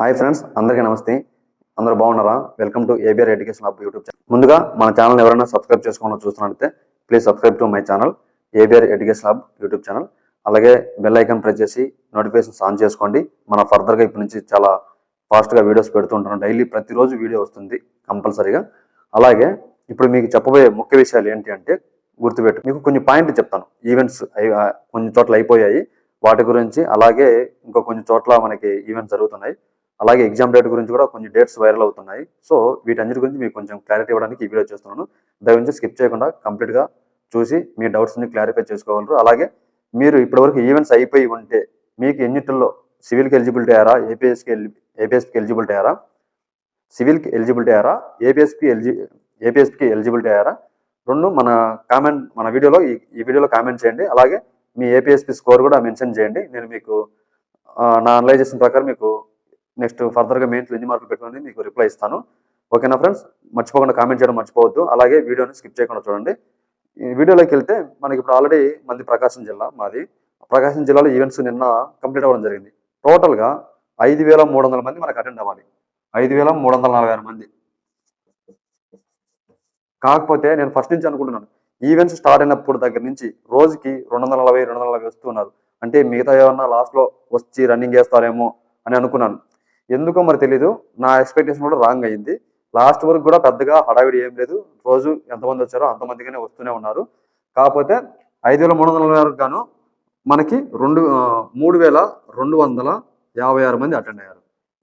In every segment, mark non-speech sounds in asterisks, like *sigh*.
Hi friends అందరికీ నమస్తే. అందరూ బాగున్నారా? Welcome to ABR education hub YouTube channel. ముందుగా మన ఛానల్ ఎవరైనా సబ్స్క్రైబ్ చేసుకోవాలని చూస్తున్నట్లయితే please subscribe to my channel ABR education hub YouTube channel అలాగే బెల్ ఐకాన్ ప్రెస్ చేసి నోటిఫికేషన్స్ ఆన్ చేసుకోండి. మన ఫర్దర్గా ఇప్పటి నుంచి చాలా ఫాస్ట్గా వీడియోస్ పెడుతుంటాను డైలీ ప్రతిరోజు వీడియో వస్తుంది కంపల్సరీగా. అలాగే ఇప్పుడు మీకు చెప్పబోయే ముఖ్య విషయాలు ఏంటి అంటే గుర్తుపెట్టు. మీకు కొన్ని పాయింట్లు చెప్తాను. ఈవెంట్స్ కొన్ని చోట్ల అయిపోయాయి. వాటి గురించి అలాగే ఇంకా కొన్ని చోట్ల మనకి ఈవెంట్స్ జరుగుతున్నాయి. అలాగే ఎగ్జామ్ డేట్ గురించి కూడా కొన్ని డేట్స్ వైరల్ అవుతున్నాయి. సో వీటన్నిటి గురించి మీకు కొంచెం క్లారిటీ ఇవ్వడానికి ఈ వీడియో చేస్తున్నాను. దయవుంచి స్కిప్ చేయకుండా కంప్లీట్గా చూసి మీ డౌట్స్ని క్లారిఫై చేసుకోగలరు. అలాగే మీరు ఇప్పటివరకు ఈవెంట్స్ అయిపోయి ఉంటే మీకు ఎన్నిటిల్లో సివిల్కి ఎలిజిబిలిటీ అయ్యారా ఏపీఎస్కి ఏపీఎస్కి ఎలిజిబిలిటీ అయ్యారా సివిల్కి ఎలిజిబిలిటీ అయ్యారా ఏపీఎస్కి ఎలిజి ఏపీఎస్కి ఎలిజిబిలిటీ అయ్యారా రెండు మన కామెంట్ మన వీడియోలో ఈ ఈ వీడియోలో కామెంట్ చేయండి. అలాగే మీ ఏపీఎస్పి స్కోర్ కూడా మెన్షన్ చేయండి. నేను మీకు నా అనలైజేషన్ ప్రకారం మీకు నెక్స్ట్ ఫర్దర్గా మెయిన్స్లో ఎన్ని మార్కులు పెట్టుకుని మీకు రిప్లై ఇస్తాను. ఓకేనా ఫ్రెండ్స్ మర్చిపోకుండా కామెంట్ చేయడం మర్చిపోవద్దు. అలాగే వీడియోని స్కిప్ చేయకుండా చూడండి. ఈ వీడియోలోకి వెళ్తే మనకి ఇప్పుడు ఆల్రెడీ మంది ప్రకాశం జిల్లా మాది. ప్రకాశం జిల్లాలో ఈవెంట్స్ నిన్న కంప్లీట్ అవ్వడం జరిగింది. టోటల్గా ఐదు వేల మూడు వందల మంది మనకు అటెండ్ అవ్వాలి. ఐదు వేల మూడు వందల నలభై ఆరు మంది. కాకపోతే నేను ఫస్ట్ నుంచి అనుకుంటున్నాను. ఈవెంట్స్ స్టార్ట్ అయినప్పుడు దగ్గర నుంచి రోజుకి రెండు వందల నలభై రెండు వందల నలభై వస్తున్నారు అంటే మిగతా ఏమన్నా లాస్ట్లో వచ్చి రన్నింగ్ చేస్తారేమో అని అనుకున్నాను. ఎందుకో మరి తెలీదు. నా ఎక్స్పెక్టేషన్ కూడా రాంగ్ అయ్యింది లాస్ట్ వరకు కూడా పెద్దగా హడావిడి ఏం లేదు. రోజు ఎంతమంది వచ్చారో అంతమందిగానే వస్తూనే ఉన్నారు. కాకపోతే ఐదు వేల మూడు వందల నలభై గాను మనకి రెండు మూడు వేల రెండు వందల యాభై ఆరు మంది అటెండ్ అయ్యారు.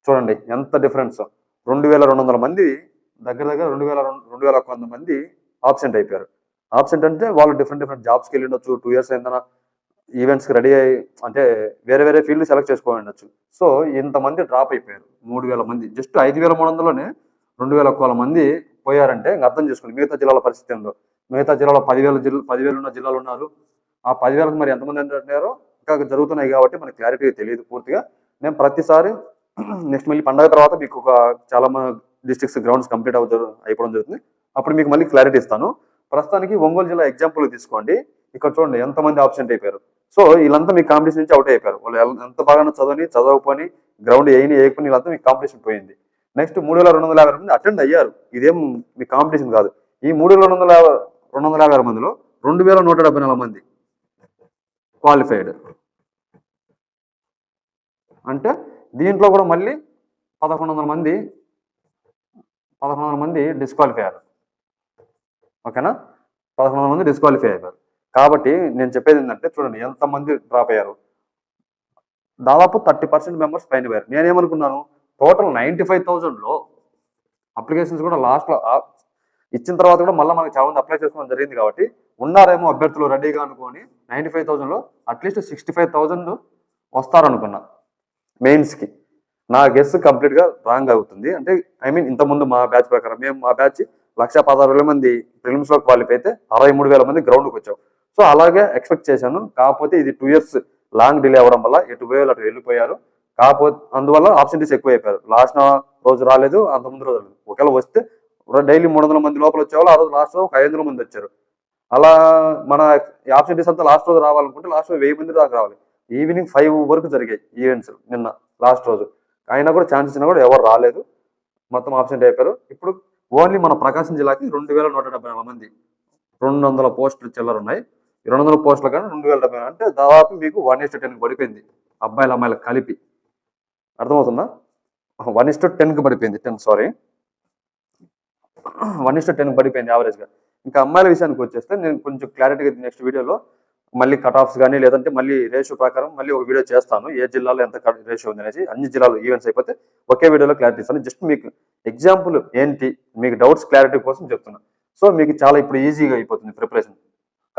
చూడండి ఎంత డిఫరెన్స్ రెండు వేల రెండు వందల మంది దగ్గర దగ్గర రెండు వేల రెండు రెండు వేల ఒక వంద మంది ఆబ్సెంట్ అయిపోయారు. ఆబ్సెంట్ అంటే వాళ్ళు డిఫరెంట్ డిఫరెంట్ జాబ్స్కి వెళ్ళి ఉండొచ్చు టూ ఇయర్స్ అయిందన ఈవెంట్స్కి రెడీ అయ్యి అంటే వేరే వేరే ఫీల్డ్ సెలెక్ట్ చేసుకోవాలి ఉండొచ్చు. సో ఇంతమంది డ్రాప్ అయిపోయారు. మూడు వేల మంది జస్ట్ ఐదు వేల మూడు వందలోనే రెండు వేల ఒక్క మంది పోయారంటే ఇంకా అర్థం చేసుకోండి. మిగతా జిల్లాల పరిస్థితి ఏందో? మిగతా జిల్లాలో పదివేల జిల్లా పదివేలు ఉన్న జిల్లాలు ఉన్నారు. ఆ పదివేలకు మరి ఎంతమంది అంటున్నారో ఇంకా జరుగుతున్నాయి కాబట్టి మనకి క్లారిటీ తెలియదు పూర్తిగా. నేను ప్రతిసారి *clears throat* నెక్స్ట్ మళ్ళీ పండగ తర్వాత మీకు ఒక చాలా మంది డిస్ట్రిక్ట్స్ గ్రౌండ్స్ కంప్లీట్ అవుతారు అయిపోవడం జరుగుతుంది. అప్పుడు మీకు మళ్ళీ క్లారిటీ ఇస్తాను. ప్రస్తుతానికి ఒంగోలు జిల్లా ఎగ్జాంపుల్ తీసుకోండి. ఇక్కడ చూడండి ఎంతమంది ఆబ్సెంట్ అయిపోయారు? సో వీళ్ళంతా మీ కాంపిటీషన్ నుంచి అవుట్ అయిపోయారు. వాళ్ళు ఎంత బాగా చదవని చదవకపోని గ్రౌండ్ వేయని వేయకుని వీళ్ళంతా మీ కాంపిటీషన్ పోయింది. నెక్స్ట్ మూడు వేల రెండు వందల యాభై మంది అటెండ్ అయ్యారు. ఇదేం మీ కాంపిటీషన్ కాదు. ఈ మూడు వేల రెండు వందల రెండు వందల యాభై మందిలో రెండు వేల నూట డెబ్బై నాలుగు మంది క్వాలిఫైడ్. అంటే దీంట్లో కూడా మళ్ళీ పదకొండు వందల మంది పదకొండు వందల మంది డిస్క్వాలిఫై అయ్యారు. ఓకేనా? పదకొండు వందల మంది డిస్క్వాలిఫై అయ్యారు కాబట్టి నేను చెప్పేది ఏంటంటే చూడండి ఎంతమంది డ్రాప్ అయ్యారు. దాదాపు థర్టీ పర్సెంట్ మెంబర్స్ పైన పోయారు. నేనేమనుకున్నాను టోటల్ నైంటీ ఫైవ్ థౌజండ్లో అప్లికేషన్స్ కూడా లాస్ట్లో ఇచ్చిన తర్వాత కూడా మళ్ళీ మనకి చాలా మంది అప్లై చేసుకోవడం జరిగింది కాబట్టి ఉన్నారేమో అభ్యర్థులు రెడీగా అనుకొని నైంటీ ఫైవ్ థౌజండ్లో at least sixty five thousand వస్తారనుకున్నా. మెయిన్స్కి నా గెస్ కంప్లీట్గా రాంగ్ అవుతుంది. అంటే ఐ మీన్ ఇంతకుముందు మా బ్యాచ్ ప్రకారం మేము మా బ్యాచ్ లక్ష పదహారు వేల మంది ప్రిలిమ్స్లో క్వాలిఫై అయితే అరవై మూడు వేల మంది గ్రౌండ్కి వచ్చాం. సో అలాగే ఎక్స్పెక్ట్ చేశాను. కాకపోతే ఇది టూ ఇయర్స్ లాంగ్ డిలే అవ్వడం వల్ల ఎటు పోయారు అటు వెళ్ళిపోయారు. కాకపోతే అందువల్ల ఆప్షన్స్ ఎక్కువ అయిపోయారు. లాస్ట్ రోజు రాలేదు అంత ముందు రోజు రాలేదు. ఒకవేళ వస్తే డైలీ మూడు వందల మంది లోపల వచ్చేవాళ్ళు ఆ రోజు లాస్ట్ ఒక ఐదు వందల మంది వచ్చారు. అలా మన ఆప్షనిటీస్ అంతా లాస్ట్ రోజు రావాలనుకుంటే లాస్ట్ వెయ్యి మంది దాకా రావాలి. ఈవినింగ్ ఫైవ్ వరకు జరిగాయి ఈవెంట్స్ నిన్న లాస్ట్ రోజు. అయినా కూడా ఛాన్స్ ఇచ్చినా కూడా ఎవరు రాలేదు. మొత్తం ఆబ్సెంట్ అయిపోయారు. ఇప్పుడు ఓన్లీ మన ప్రకాశం జిల్లాకి రెండు వేల నూట డెబ్బై నాలుగు మంది రెండు వందల పోస్టులు చిల్లర ఉన్నాయి. రెండు వందల పోస్టులు కానీ రెండు వేల డెబ్బై అంటే దాదాపు మీకు వన్ ఇస్టు టెన్కి పడిపోయింది. అబ్బాయిలు అమ్మాయిలు కలిపి. అర్థమవుతుందా? వన్ ఇస్టు టెన్కి పడిపోయింది టెన్ సారీ వన్ ఇస్టు టెన్కి పడిపోయింది యావరేజ్గా ఇంకా అమ్మాయిల విషయానికి వచ్చేస్తే నేను కొంచెం క్లారిటీగా నెక్స్ట్ వీడియోలో మళ్ళీ కట్ ఆఫ్స్ కానీ లేదంటే మళ్ళీ రేషియో ప్రకారం మళ్ళీ ఒక వీడియో చేస్తాను. ఏ జిల్లాలో ఎంత రేషియో ఉంది అనేసి అన్ని జిల్లాలు ఈవెంట్స్ అయిపోతే ఒకే వీడియోలో క్లారిటీ ఇస్తాను. జస్ట్ మీకు ఎగ్జాంపుల్ ఏంటి? మీకు డౌట్స్ క్లారిటీ కోసం చెప్తున్నాను సో మీకు చాలా ఇప్పుడు ఈజీగా అయిపోతుంది ప్రిపరేషన్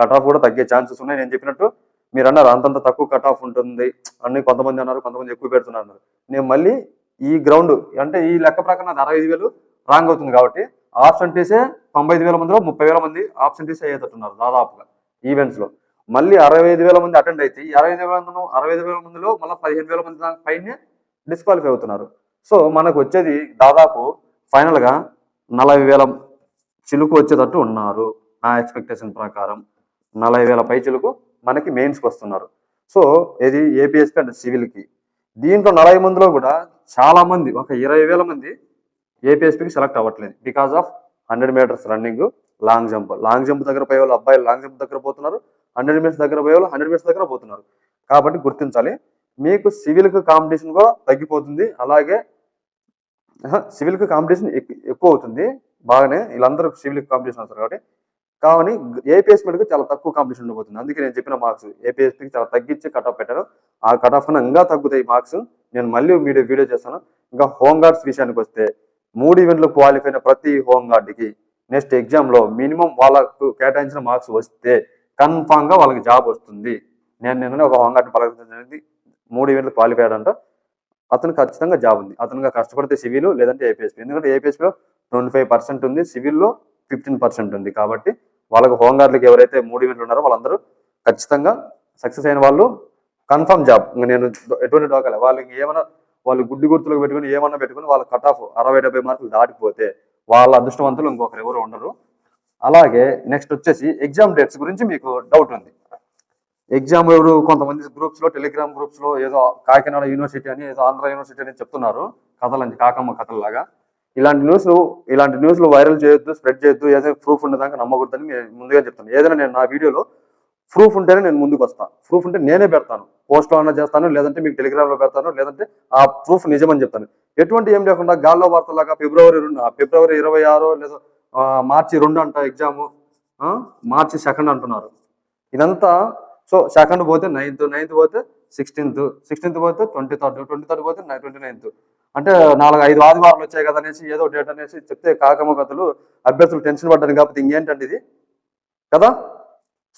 కట్ ఆఫ్ కూడా తగ్గే ఛాన్సెస్ ఉన్నాయి. నేను చెప్పినట్టు మీరు అన్నారు అంతంత తక్కువ కట్ ఆఫ్ ఉంటుంది. అన్ని కొంతమంది అన్నారు కొంతమంది ఎక్కువ పెడుతున్నారు అన్నారు. నేను మళ్ళీ ఈ గ్రౌండ్ అంటే ఈ లెక్క ప్రకారం అది అరవై ఐదు వేలు రాంగ్ అవుతుంది కాబట్టి ఆబ్సెంటీసే తొంభై ఐదు వేల మందిలో ముప్పై వేల మంది ఆబ్సెంటీస్ అయ్యేటట్టున్నారు దాదాపుగా ఈవెంట్స్లో. మళ్ళీ అరవై ఐదు వేల మంది అటెండ్ అయితే ఈ అరవై ఐదు వేల మంది అరవై ఐదు వేల మందిలో మళ్ళీ పదిహేను వేల మంది దాని పైనే డిస్క్వాలిఫై అవుతున్నారు. సో మనకు వచ్చేది దాదాపు ఫైనల్గా నలభై వేల చిలుకు వచ్చేటట్టు ఉన్నారు నా ఎక్స్పెక్టేషన్ ప్రకారం. నలభై వేల పైచులకు మనకి మెయిన్స్కి వస్తున్నారు. సో ఇది ఏపీఎస్పీ అండ్ సివిల్కి. దీంట్లో నలభై మందిలో కూడా చాలా మంది ఒక ఇరవై వేల మంది ఏపీఎస్పీకి సెలెక్ట్ అవ్వట్లేదు. Because of hundred meters running long jump long jump దగ్గర పోయే వాళ్ళు అబ్బాయిలు లాంగ్ జంప్ దగ్గర పోతున్నారు. హండ్రెడ్ మీటర్స్ దగ్గర పోయే వాళ్ళు హండ్రెడ్ మీటర్స్ దగ్గర పోతున్నారు. కాబట్టి గుర్తించాలి. మీకు సివిల్కి కాంపిటీషన్ కూడా తగ్గిపోతుంది. అలాగే సివిల్కి కాంపిటీషన్ ఎక్కువ అవుతుంది. బాగానే వీళ్ళందరూ సివిల్కి కాంపిటీషన్ వస్తారు కాబట్టి కానీ ఏపీఎస్ మీదకి చాలా తక్కువ కాంపిటీషన్ ఉండబోతుంది. అందుకే నేను చెప్పిన మార్క్స్ ఏపీఎస్పీకి చాలా తగ్గించి కట్ ఆఫ్ పెట్టాను. ఆ కట్ ఆఫ్ ఇంకా తగ్గుతాయి మార్క్స్ నేను మళ్ళీ వీడియో వీడియో చేస్తాను. ఇంకా హోమ్ గార్డ్స్ విషయానికి వస్తే మూడు ఈవెంట్లు క్వాలిఫై అయిన ప్రతి హోమ్ గార్డ్కి నెక్స్ట్ ఎగ్జామ్లో మినిమం వాళ్ళకు కేటాయించిన మార్క్స్ వస్తే కన్ఫామ్గా వాళ్ళకి జాబ్ వస్తుంది. నేను నిన్న ఒక హోమ్ గార్డ్ జరిగింది. మూడు ఈవెంట్లు క్వాలిఫై అయ్యాడంట. అతను ఖచ్చితంగా జాబ్ ఉంది. అతనుగా కష్టపడితే సివిల్ లేదంటే ఏపీఎస్పీ ఎందుకంటే ఏపీఎస్పీలో ట్వంటీ ఫైవ్ పర్సెంట్ ఉంది. సివిల్లో ఫిఫ్టీన్ పర్సెంట్ ఉంది. కాబట్టి వాళ్ళకు హోమ్ గార్డులకు ఎవరైతే మూడు ఈవెంట్లు ఉన్నారో వాళ్ళందరూ ఖచ్చితంగా సక్సెస్ అయిన వాళ్ళు కన్ఫర్మ్ జాబ్. నేను ఎటువంటి డోకాలి. వాళ్ళకి ఏమైనా వాళ్ళు గుడ్డి గుర్తులకు పెట్టుకుని ఏమన్నా పెట్టుకుని వాళ్ళ కట్ ఆఫ్ అరవై డెబ్బై మార్కులు దాటిపోతే వాళ్ళ అదృష్టవంతులు ఇంకొకరు ఎవరు ఉండరు. అలాగే నెక్స్ట్ వచ్చేసి ఎగ్జామ్ డేట్స్ గురించి మీకు డౌట్ ఉంది. ఎగ్జామ్ ఎవరు? కొంతమంది గ్రూప్స్లో టెలిగ్రామ్ గ్రూప్స్లో ఏదో కాకినాడ యూనివర్సిటీ అని ఏదో ఆంధ్ర యూనివర్సిటీ అని చెప్తున్నారు. కథలని కాకమ్మ కథల్లాగా. ఇలాంటి న్యూస్లు ఇలాంటి న్యూస్లు వైరల్ చేయొద్దు స్ప్రెడ్ చేయొద్దు ఏదైనా ప్రూఫ్ ఉండదాకా నమ్మకూడదని నేను ముందుగా చెప్తాను. ఏదైనా నేను నా వీడియోలో ప్రూఫ్ ఉంటేనే నేను ముందుకు వస్తాను ప్రూఫ్ ఉంటే నేనే పెడతాను. పోస్ట్లో అన్నా చేస్తాను లేదంటే మీకు టెలిగ్రామ్లో పెడతాను లేదంటే ఆ ప్రూఫ్ నిజమని చెప్తాను. ఎటువంటి ఏం లేకుండా గాల్లో వార్తలాగా ఫిబ్రవరి రెండు ఫిబ్రవరి ఇరవై ఆరో లేదా మార్చి రెండు అంట ఎగ్జామ్ మార్చి సెకండ్ అంటున్నారు. ఇదంతా సో సెకండ్ పోతే నైన్త్ నైన్త్ పోతే సిక్స్టీన్త్ సిక్స్టీన్త్ పోతే ట్వంటీ థర్డ్ ట్వంటీ థర్డ్ పోతే ట్వంటీ నైన్త్ అంటే నాలుగు ఐదు ఆదివారాలు వచ్చాయి కదా అనేసి ఏదో డేట్ అనేసి చెప్తే కాకమ్మ కథలు అభ్యర్థులు టెన్షన్ పడ్డాను కాబట్టి ఇంకేంటండి ఇది? కదా?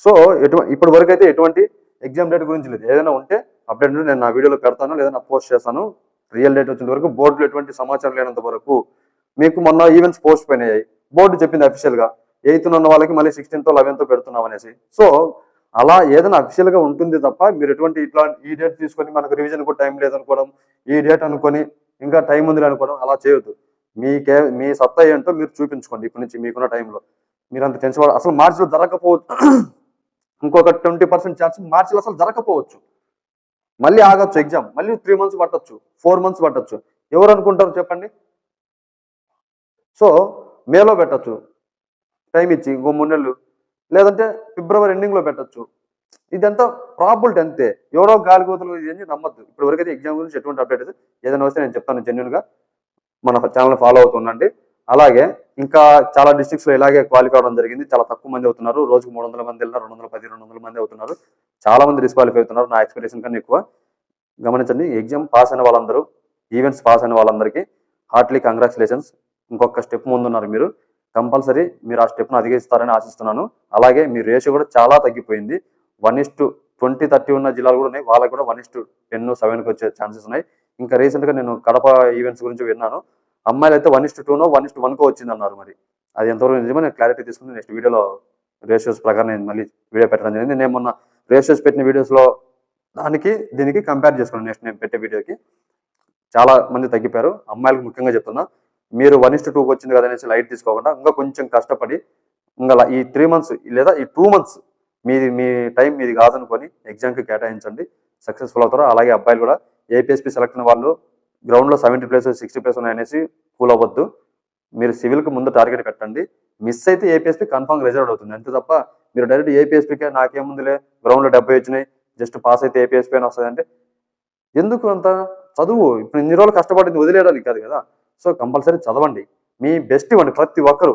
సో ఎటు ఇప్పటి వరకు అయితే ఎటువంటి ఎగ్జామ్ డేట్ గురించి లేదు. ఏదైనా ఉంటే అప్డేట్ నేను నా వీడియోలో పెడతాను లేదా పోస్ట్ చేస్తాను. రియల్ డేట్ వచ్చిన వరకు బోర్డులో ఎటువంటి సమాచారం లేనంత వరకు మీకు మొన్న ఈవెంట్స్ పోస్ట్ పోయినాయి. బోర్డు చెప్పింది అఫీషియల్గా ఎయిత్ ఉన్న వాళ్ళకి మళ్ళీ సిక్స్టీన్త్ లెవెన్త్ పెడుతున్నాం అనేసి. సో అలా ఏదైనా అఫీషియల్గా ఉంటుంది తప్ప మీరు ఎటువంటి ఇట్లా ఈ డేట్ తీసుకొని మనకు రివిజన్కు కూడా టైం లేదనుకోవడం ఈ డేట్ అనుకొని ఇంకా టైం ఉంది అనుకోవడం అలా చేయొద్దు. మీకే మీ సత్తా ఏంటో మీరు చూపించుకోండి ఇప్పటి నుంచి మీకున్న టైంలో మీరు అంత టెన్షన్ అసలు మార్చిలో జరగకపోవచ్చు. *coughs* ఇంకొక ట్వంటీ పర్సెంట్ ఛాన్స్ మార్చిలో అసలు జరగకపోవచ్చు. మళ్ళీ ఆగచ్చు ఎగ్జామ్ మళ్ళీ త్రీ మంత్స్ పట్టొచ్చు ఫోర్ మంత్స్ పట్టచ్చు. ఎవరు అనుకుంటారు చెప్పండి? సో మేలో పెట్టచ్చు. టైం ఇచ్చి ఇంకో మూడు నెలలు. లేదంటే ఫిబ్రవరి ఎండింగ్లో పెట్టొచ్చు. ఇదంతా ప్రాబిలిటీ అంతే ఎవరో గాలి ఇది ఇవన్నీ నమ్మద్దు. ఇప్పుడు వరకైతే ఎగ్జామ్ గురించి ఎటువంటి అప్డేట్ అయితే ఏదైనా వస్తే నేను చెప్తాను జెన్యున్గా మన ఛానల్ ఫాలో అవుతుండండి. అలాగే ఇంకా చాలా districts ఇలాగే క్వాలిఫై అవడం జరిగింది. చాలా తక్కువ మంది అవుతున్నారు. రోజుకు మూడు వందల మంది వెళ్ళినా రెండు వందల పది రెండు వందల మంది అవుతున్నారు. చాలా మంది డిస్క్వాలిఫై అవుతున్నారు. నా ఎక్స్పెక్టేషన్ కన్నా ఎక్కువ. గమనించండి ఎగ్జామ్ పాస్ అయిన వాళ్ళందరూ ఈవెంట్స్ పాస్ అయిన వాళ్ళందరికీ హార్ట్లీ కంగ్రాచులేషన్స్ ఇంకొక స్టెప్ ముందున్నారు మీరు. కంపల్సరీ మీరు ఆ స్టెప్ను అధిగమిస్తారని ఆశిస్తున్నాను. అలాగే మీ రేషియో కూడా చాలా తగ్గిపోయింది. One is to twenty thirty ఉన్న జిల్లాలు కూడా ఉన్నాయి. వాళ్ళకి కూడా వన్ ఇస్ టు టెన్ సెవెన్కి వచ్చే ఛాన్సెస్ ఉన్నాయి. ఇంకా రీసెంట్గా నేను కడప ఈవెంట్స్ గురించి విన్నాను. అమ్మాయిలు అయితే వన్ ఇస్ టు టూనో వన్ ఇస్ టు వన్కో వచ్చింది అన్నారు మరి. అది ఎంతవరకు నిజమో నేను క్లారిటీ తీసుకుని నెక్స్ట్ వీడియోలో రేషియోస్ ప్రకారం నేను మళ్ళీ వీడియో పెట్టడం జరిగింది. నేను మొన్న రేషియోస్ పెట్టిన వీడియోస్లో దానికి దీనికి కంపేర్ చేసుకున్నాను. నెక్స్ట్ నేను పెట్టే వీడియోకి. చాలా మంది తగ్గిపోయారు. అమ్మాయిలకు ముఖ్యంగా చెప్తున్నా మీరు వన్ ఇస్ టూకి వచ్చింది కదా అనేసి లైట్ తీసుకోకుండా ఇంకా కొంచెం కష్టపడి ఇంకా ఈ త్రీ మంత్స్ లేదా ఈ టూ మంత్స్ మీది మీ టైం మీది కాదనుకొని ఎగ్జామ్కి కేటాయించండి. సక్సెస్ఫుల్ అవుతారు అలాగే అబ్బాయిలు కూడా ఏపీఎస్పీ సెలెక్ట్ అయిన వాళ్ళు గ్రౌండ్లో సెవెంటీ ప్లేస్ సిక్స్టీ ప్లేస్ ఉన్నాయనేసి కూల్ అవ్వద్దు. మీరు సివిల్కి ముందు టార్గెట్ కట్టండి. మిస్ అయితే ఏపీఎస్పీ కన్ఫామ్ రిజర్వ్ అవుతుంది. అంతే తప్ప మీరు డైరెక్ట్ ఏపీఎస్పీకే నాకేముందులే? గ్రౌండ్లో డెబ్బై వచ్చినాయి. జస్ట్ పాస్ అయితే ఏపీఎస్పీ అని వస్తుంది అంటే ఎందుకు అంత చదువు? ఇప్పుడు ఇన్ని రోజులు కష్టపడింది వదిలేయడానికి కాదు కదా. సో కంపల్సరీ చదవండి. మీ బెస్ట్ ఇవ్వండి. ప్రతి ఒక్కరు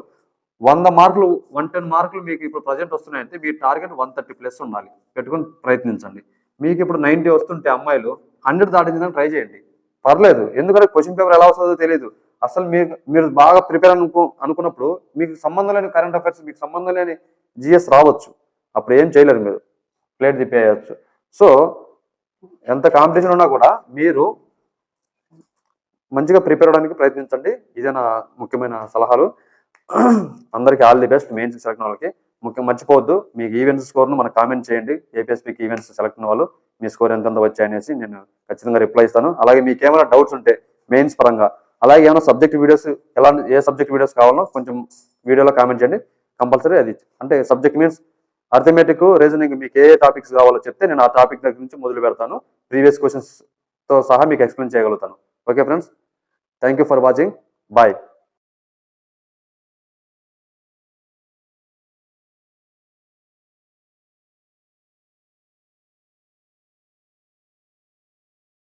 వంద మార్కులు వన్ టెన్ మార్కులు మీకు ఇప్పుడు ప్రజెంట్ వస్తున్నాయంటే మీ టార్గెట్ వన్ థర్టీ ప్లస్ ఉండాలి. పెట్టుకుని ప్రయత్నించండి. మీకు ఇప్పుడు నైంటీ వస్తుంటే అమ్మాయిలు హండ్రెడ్ దాటించడానికి ట్రై చేయండి. పర్లేదు. ఎందుకంటే క్వశ్చన్ పేపర్ ఎలా వస్తుందో తెలియదు అసలు మీకు మీరు బాగా ప్రిపేర్ అనుకో అనుకున్నప్పుడు మీకు సంబంధం లేని కరెంట్ అఫైర్స్ మీకు సంబంధం లేని జిఎస్ రావచ్చు. అప్పుడు ఏం చేయలేరు మీరు. ప్లేట్ తిప్పేయచ్చు. సో ఎంత కాంపిటీషన్ ఉన్నా కూడా మీరు మంచిగా ప్రిపేర్ అవడానికి ప్రయత్నించండి. ఇదే నా ముఖ్యమైన సలహాలు. అందరికీ all the best mains select వాళ్ళకి. ముఖ్యం మర్చిపోవద్దు మీకు ఈవెంట్స్ స్కోర్ను మనకు కామెంట్ చేయండి. ఏపీఎస్పీకి ఈవెంట్స్ సెలెక్ట్ అయిన వాళ్ళు మీ స్కోర్ ఎంత వచ్చాయనేసి నేను ఖచ్చితంగా రిప్లై ఇస్తాను. అలాగే మీకు ఏమైనా డౌట్స్ ఉంటే మెయిన్స్ పరంగా అలాగే ఏమైనా సబ్జెక్ట్ వీడియోస్ ఎలా ఏ సబ్జెక్ట్ వీడియోస్ కావాలో కొంచెం వీడియోలో కామెంట్ చేయండి. కంపల్సరీ అది అంటే సబ్జెక్ట్ మీన్స్ అర్థమెటిక్ రీజనింగ్ మీకు ఏ టాపిక్స్ కావాలో చెప్తే నేను ఆ టాపిక్ దగ్గర నుంచి మొదలు పెడతాను. ప్రీవియస్ క్వశ్చన్స్తో సహా మీకు ఎక్స్ప్లెయిన్ చేయగలుగుతాను. okay friends thank you for watching bye